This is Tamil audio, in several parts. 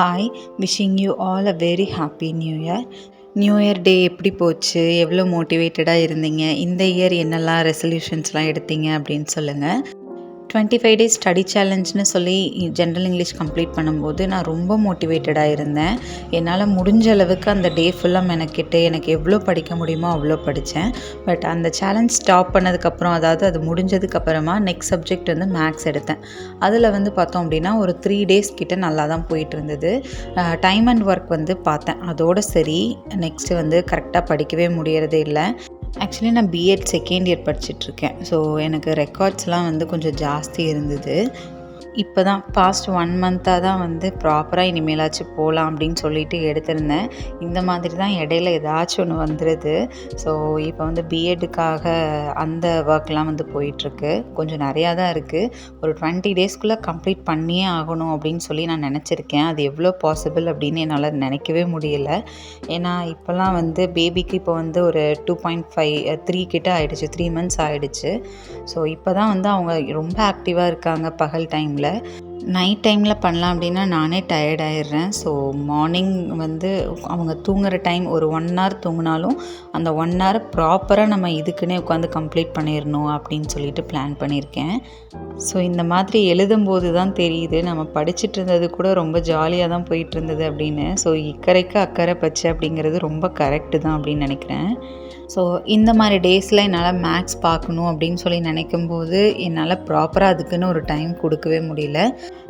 Hi wishing you all a very happy new year new year day எப்படி போச்சு? எவ்வளோ மோட்டிவேட்டடாக இருந்தீங்க? இந்த இயர் என்னெல்லாம் ரெசல்யூஷன்ஸ்லாம் எடுத்தீங்க அப்படின்னு சொல்லுங்கள் டுவெண்ட்டி ஃபைவ் டேஸ் ஸ்டடி சேலஞ்சுன்னு சொல்லி ஜென்ரல் இங்கிலீஷ் கம்ப்ளீட் பண்ணும்போது நான் ரொம்ப மோட்டிவேட்டடாக இருந்தேன். என்னால் முடிஞ்ச அளவுக்கு அந்த டே ஃபுல்லாக மெனக்கிட்டு எனக்கு எவ்வளோ படிக்க முடியுமோ அவ்வளோ படித்தேன் பட் அந்த சேலஞ்ச் ஸ்டாப் பண்ணதுக்கப்புறம் அதாவது அது முடிஞ்சதுக்கப்புறமா நெக்ஸ்ட் சப்ஜெக்ட் வந்து மேக்ஸ் எடுத்தேன். அதில் வந்து பார்த்தோம் அப்படின்னா ஒரு த்ரீ டேஸ் கிட்ட நல்லா தான் போயிட்டு இருந்தது. டைம் அண்ட் ஒர்க் வந்து பார்த்தேன். அதோடு சரி நெக்ஸ்ட்டு வந்து கரெக்டாக படிக்கவே முடியறதே இல்லை. ஆக்சுவலி நான் பிஎட் செகண்ட் இயர் படிச்சிட்ருக்கேன் ஸோ எனக்கு ரெக்கார்ட்ஸ்லாம் வந்து கொஞ்சம் ஜாஸ்தி இருந்தது. இப்போ தான் பாஸ்ட் ஒன் மந்த்தாக தான் வந்து ப்ராப்பராக இனிமேலாச்சும் போகலாம் அப்படின்னு சொல்லிட்டு எடுத்திருந்தேன். இந்த மாதிரி தான் இடையில ஏதாச்சும் ஒன்று வந்துடுது ஸோ இப்போ வந்து பிஎட்டுக்காக அந்த ஒர்க்லாம் வந்து போயிட்டுருக்கு. கொஞ்சம் நிறையா தான் இருக்குது ஒரு டுவெண்ட்டி டேஸ்க்குள்ளே கம்ப்ளீட் பண்ணியே ஆகணும் அப்படின்னு சொல்லி நான் நினச்சிருக்கேன். அது எவ்வளோ பாசிபிள் அப்படின்னு என்னால் நினைக்கவே முடியல. ஏன்னா இப்போல்லாம் வந்து பேபிக்கு இப்போ வந்து ஒரு டூ பாயிண்ட் ஃபைவ் த்ரீ கிட்ட ஆகிடுச்சு த்ரீ மந்த்ஸ் ஆகிடுச்சு ஸோ இப்போ தான் வந்து அவங்க ரொம்ப ஆக்டிவாக இருக்காங்க பகல் மார்னிங்கில் நைட் டைமில் பண்ணலாம் அப்படின்னா நானே டயர்ட் ஆயிடுறேன். ஸோ மார்னிங் வந்து அவங்க தூங்குகிற டைம் ஒரு ஒன் ஹவர் தூங்கினாலும் அந்த ஒன் ஹவர் ப்ராப்பராக நம்ம இதுக்குன்னே உட்காந்து கம்ப்ளீட் பண்ணிடணும் அப்படின்னு சொல்லிட்டு பிளான் பண்ணியிருக்கேன். ஸோ இந்த மாதிரி எழுதும்போது தான் தெரியுது. நம்ம படிச்சுட்டு இருந்தது கூட ரொம்ப ஜாலியாக தான் போயிட்டு இருந்தது அப்படின்னு. ஸோ இக்கரைக்கு அக்கறை பச்சை அப்படிங்கிறது ரொம்ப கரெக்டு தான் அப்படின்னு நினைக்கிறேன். ஸோ இந்த மாதிரி டேஸில் என்னால் மேக்ஸ் பார்க்கணும் அப்படின்னு சொல்லி நினைக்கும் போது என்னால் ப்ராப்பராக அதுக்குன்னு ஒரு டைம் கொடுக்கவே முடியல.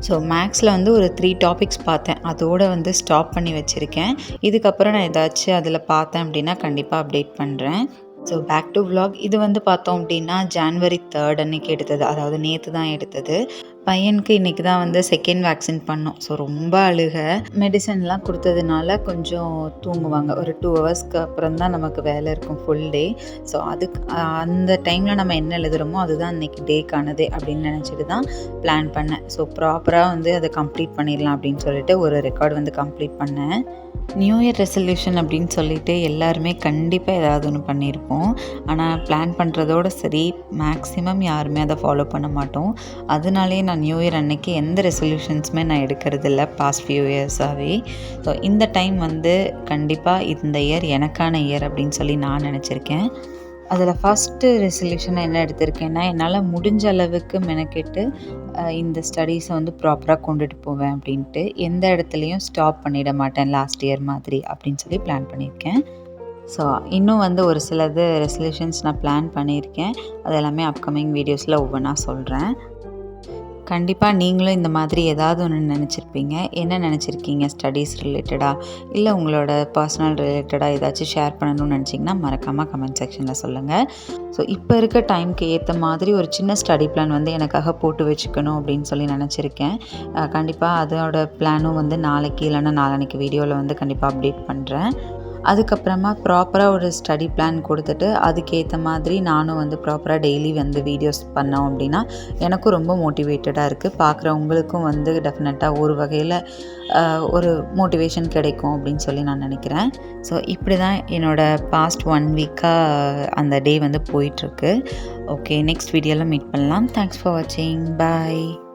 ஸோ மேக்ஸில் வந்து ஒரு த்ரீ டாபிக்ஸ் பார்த்தேன். அதோடு வந்து ஸ்டாப் பண்ணி வச்சுருக்கேன். இதுக்கப்புறம் நான் ஏதாச்சும் அதில் பார்த்தேன் அப்படின்னா கண்டிப்பாக அப்டேட் பண்ணுறேன் ஸோ பேக் டு விலாக் இது வந்து பார்த்தோம் அப்படின்னா ஜான்வரி தேர்ட் அன்னைக்கு எடுத்தது. அதாவது நேற்று தான் எடுத்தது. பையனுக்கு இன்றைக்கி தான் வந்து செகண்ட் வேக்சின் பண்ணோம். ஸோ ரொம்ப அழுக. மெடிசன்லாம் கொடுத்ததுனால கொஞ்சம் தூங்குவாங்க. ஒரு டூ ஹவர்ஸ்க்கு அப்புறம் தான் நமக்கு வேலை இருக்கும் ஃபுல் டே ஸோ அதுக்கு அந்த டைமில் நம்ம என்ன எழுதுகிறோமோ அதுதான் இன்றைக்கி டேக்கானதே அப்படின்னு நினச்சிட்டு தான் பிளான் பண்ணேன். ஸோ ப்ராப்பராக வந்து அதை கம்ப்ளீட் பண்ணிடலாம் அப்படின்னு சொல்லிட்டு ஒரு ரெக்கார்டு வந்து கம்ப்ளீட் பண்ணேன். நியூ இயர் ரெசல்யூஷன் அப்படின்னு சொல்லிட்டு எல்லாருமே கண்டிப்பாக ஏதாவது ஒன்று பண்ணியிருப்போம். ஆனால் பிளான் பண்ணுறதோட சரி மேக்ஸிமம் யாருமே அதை ஃபாலோ பண்ண மாட்டோம். அதனாலே நான் நியூ இயர் அன்னைக்கு எந்த ரெசல்யூஷன்ஸுமே நான் எடுக்கிறதில்ல பாஸ்ட் ஃபியூ இயர்ஸாகவே ஸோ இந்த டைம் வந்து கண்டிப்பாக இந்த இயர் எனக்கான இயர் அப்படின்னு சொல்லி நான் நினச்சிருக்கேன். அதில் ஃபஸ்ட்டு ரெசல்யூஷனை என்ன எடுத்திருக்கேன்னா என்னால் முடிஞ்ச அளவுக்கு மெனக்கெட்டு இந்த ஸ்டடீஸை வந்து ப்ராப்பராக கொண்டுட்டு போவேன் அப்படின்ட்டு எந்த இடத்துலையும் ஸ்டாப் பண்ணிட மாட்டேன் லாஸ்ட் இயர் மாதிரி அப்படின்னு சொல்லி பிளான் பண்ணியிருக்கேன். ஸோ இன்னும் வந்து ஒரு சிலது ரெசல்யூஷன்ஸ் நான் பிளான் பண்ணியிருக்கேன். அது எல்லாமே அப்கமிங் வீடியோஸில் ஒவ்வொன்றா சொல்கிறேன் கண்டிப்பாக நீங்களும் இந்த மாதிரி ஏதாவது ஒன்று நினச்சிருப்பீங்க. என்ன நினச்சிருக்கீங்க? ஸ்டடீஸ் ரிலேட்டடாக இல்லை உங்களோட பர்சனல் ரிலேட்டடாக ஏதாச்சும் ஷேர் பண்ணணும்னு நினச்சிங்கன்னா மறக்காமல் கமெண்ட் செக்ஷனில் சொல்லுங்கள் ஸோ இப்போ இருக்க டைம்க்கு ஏற்ற மாதிரி ஒரு சின்ன ஸ்டடி பிளான் வந்து எனக்காக போட்டு வச்சுக்கணும் அப்படின்னு சொல்லி நினச்சிருக்கேன். கண்டிப்பாக அதோட பிளானும் வந்து நாளைக்கு இல்லைன்னா நாளன்னைக்கு வீடியோவில் வந்து கண்டிப்பாக அப்டேட் பண்ணுறேன் அதுக்கப்புறமா ப்ராப்பராக ஒரு ஸ்டடி பிளான் கொடுத்துட்டு அதுக்கேற்ற மாதிரி நானும் வந்து ப்ராப்பராக டெய்லி வந்து வீடியோஸ் பண்ணோம் அப்படின்னா எனக்கும் ரொம்ப மோட்டிவேட்டடாக இருக்குது பார்க்குறவங்களுக்கும் வந்து டெஃபினட்டாக ஒரு வகையில் ஒரு மோட்டிவேஷன் கிடைக்கும் அப்படின்னு சொல்லி நான் நினைக்கிறேன். ஸோ இப்படி தான் என்னோடய பாஸ்ட் ஒன் வீக்காக அந்த டே வந்து போயிட்டுருக்கு ஓகே நெக்ஸ்ட் வீடியோவில் மீட் பண்ணலாம். தேங்க்ஸ் ஃபார் வாட்சிங் பாய்